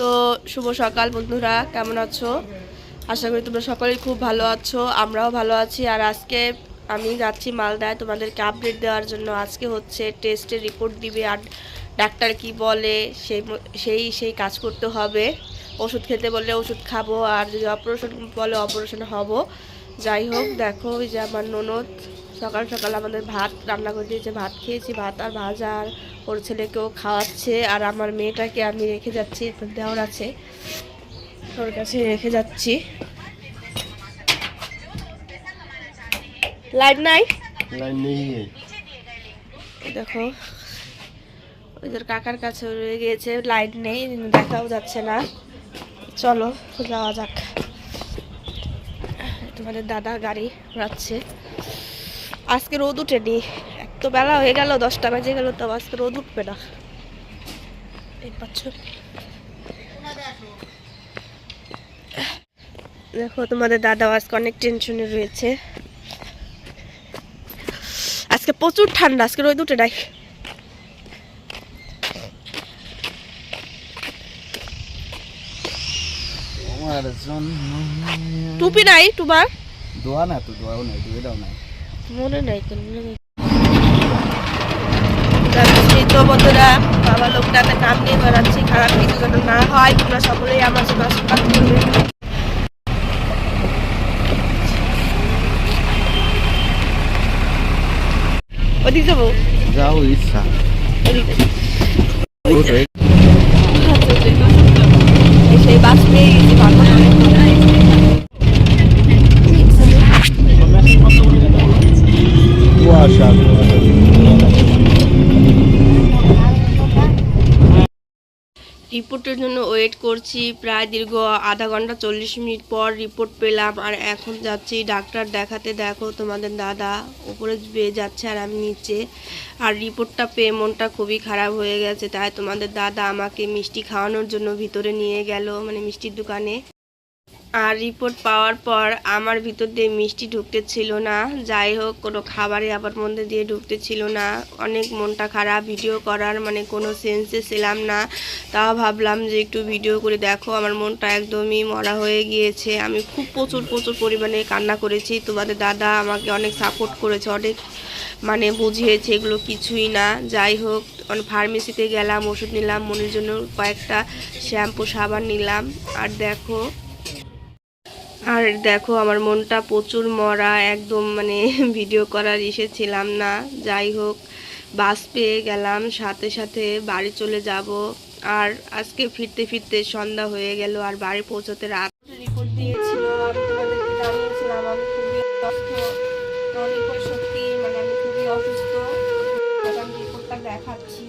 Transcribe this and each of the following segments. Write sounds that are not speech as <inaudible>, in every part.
তো শুভ সকাল বন্ধুরা, কেমন আছো? আশা করি তোমরা সকলেই খুব ভালো আছো, আমরাও ভালো আছি। আর আজকে আমি যাচ্ছি মালদায়, তোমাদেরকে আপডেট দেওয়ার জন্য। আজকে হচ্ছে টেস্টের রিপোর্ট দিবে, আর ডাক্তার কি বলে, সেই সেই সেই কাজ করতে হবে। ওষুধ খেতে বললে ওষুধ খাব, আর যদি অপারেশন বলে অপারেশন হব। যাই হোক, দেখো যে আমার ননদ সকাল সকাল আমাদের ভাত রান্না করে দিয়েছে। ভাত খেয়েছি, ভাত আর ভাজা, আর ওর ছেলেকেও খাওয়াচ্ছে আর আমার মেয়েটাকে আমি রেখে যাচ্ছি দেওয়ার আছে। ওর কাছে রেখে যাচ্ছি। লাইট নাই। দেখো ওদের কাকার কাছে রয়ে গিয়েছে লাইট নেই দেখাও যাচ্ছে না। চলো যাওয়া যাক। তোমাদের দাদা গাড়ি ঘোরাচ্ছে। আজকে রোদ উঠেনি এত বেলা হয়ে গেল দশটা বাজে গেল তো আজকে রোদ উঠবে না। এই পাচ্ছ? দেখো তোমাদের দাদা আজকে অনেক টেনশনে রয়েছে। আজকে প্রচুর ঠান্ডা আজকে রোদ উঠে নাই। টুপি নাই তোমার? দোয়া না তো দোয়াও নাই দুয়ে দাও না মনে নাই তো মনে তো বন্ধুরা বাবা লোকটাকে নাম নিয়ে বেড়াচ্ছি খারাপ কিছু যেন না হয় তোমরা সকলেই আমার জন্য আশীর্বাদ করবে। ওদিক যাব? যাও ইচ্ছা। সেই বাস পেয়ে রিপোর্টের জন্য ওয়েট করছি। প্রায় দীর্ঘ আধা ঘণ্টা চল্লিশ মিনিট পর রিপোর্ট পেলাম। আর এখন যাচ্ছি ডাক্তার দেখাতে। দেখো তোমাদের দাদা উপরে বেয়ে যাচ্ছে আর আমি নিচে। আর রিপোর্টটা পেয়ে মনটা খুবই খারাপ হয়ে গেছে। তাই তোমাদের দাদা আমাকে মিষ্টি খাওয়ানোর জন্য ভিতরে নিয়ে গেল মানে মিষ্টির দোকানে। আর রিপোর্ট পাওয়ার পর আমার ভিতর দিয়ে মিষ্টি ঢুকতে ছিল না। যাই হোক, কোনো খাবারে আবার মধ্যে দিয়ে ঢুকতে ছিল না। অনেক মনটা খারাপ ভিডিও করার মানে কোনো সেন্সে ছিলাম না। তাও ভাবলাম যে একটু ভিডিও করে দেখো, আমার মনটা একদমই মরা হয়ে গিয়েছে। আমি খুব প্রচুর প্রচুর পরিমাণে কান্না করেছি। তোমাদের দাদা আমাকে অনেক সাপোর্ট করেছে, অনেক মানে বুঝিয়েছে এগুলো কিছুই না। যাই হোক ফার্মেসিতে গেলাম, ওষুধ নিলাম, মনের জন্য কয়েকটা শ্যাম্পু সাবান নিলাম। আর দেখো আর দেখো আমার মনটা প্রচুর মরা, একদম মানে <laughs> ভিডিও করার ইসে ছিলাম না। যাই হোক বাস পেয়ে গেলাম, সাথে সাথে বাড়ি চলে যাব। আর আজকে ফিরতে ফিরতে সন্ধ্যা হয়ে গেল, আর বাড়ি পৌঁছতে রাত রিপোর্ট দিয়েছিল মানে দেখাচ্ছি।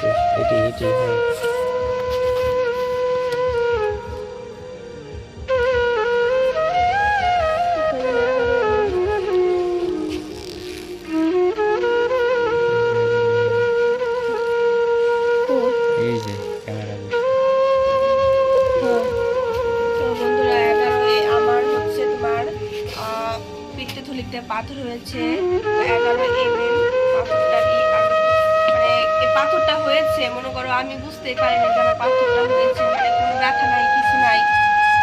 এটি এটি হ্যাঁ হয়েছে মনে করো আমি বুঝতেই পারিনি যে আমার পাথরটা হয়েছে মানে কোনো ব্যথা নাই, কিছু নাই।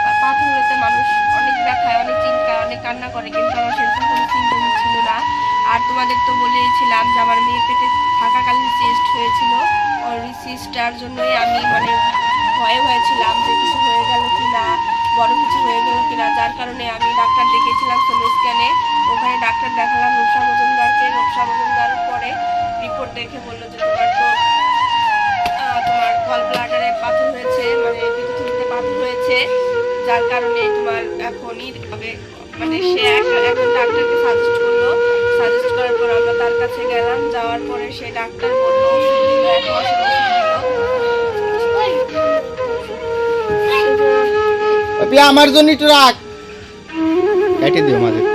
আর পাথর হয়েছে মানুষ অনেক ব্যথায়, অনেক চিন্তা অনেক কান্না করে, কিন্তু আমার সেরকম কোনো চিন্তা ছিল না। আর তোমাদের তো বলেইছিলাম যে আমার মেয়ে পেটে থাকাকালীন চেস্ট হয়েছিল। ওই সিস্টার জন্যই আমি মানে ভয়ে হয়েছিলাম যে কিছু হয়ে গেল কি না বড় কিছু হয়ে গেল কিনা। যার কারণে আমি ডাক্তার ডেকেছিলাম সোলো স্ক্যানে ওখানে ডাক্তার দেখালাম রূপসা মজুমদারকে। রূপসা মজুমদার পরে রিপোর্ট দেখে বলল যে তোমার তো কল ব্লাডারে পাথর হয়েছে মানে পিতুথলিতে পাথর হয়েছে, যার কারণে তোমার এখনই হবে। মানে সে এখন ডাক্তারকে সাজেস্ট করল। সাজেস্ট করার পর আমরা তার কাছে গেলাম, যাওয়ার পরে সে ডাক্তার বলল আমার জন্য একটু রাখ। কেটে দিও মাঝে।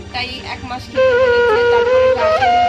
একটাই এক মাস কিনতে বলেছে তারপরে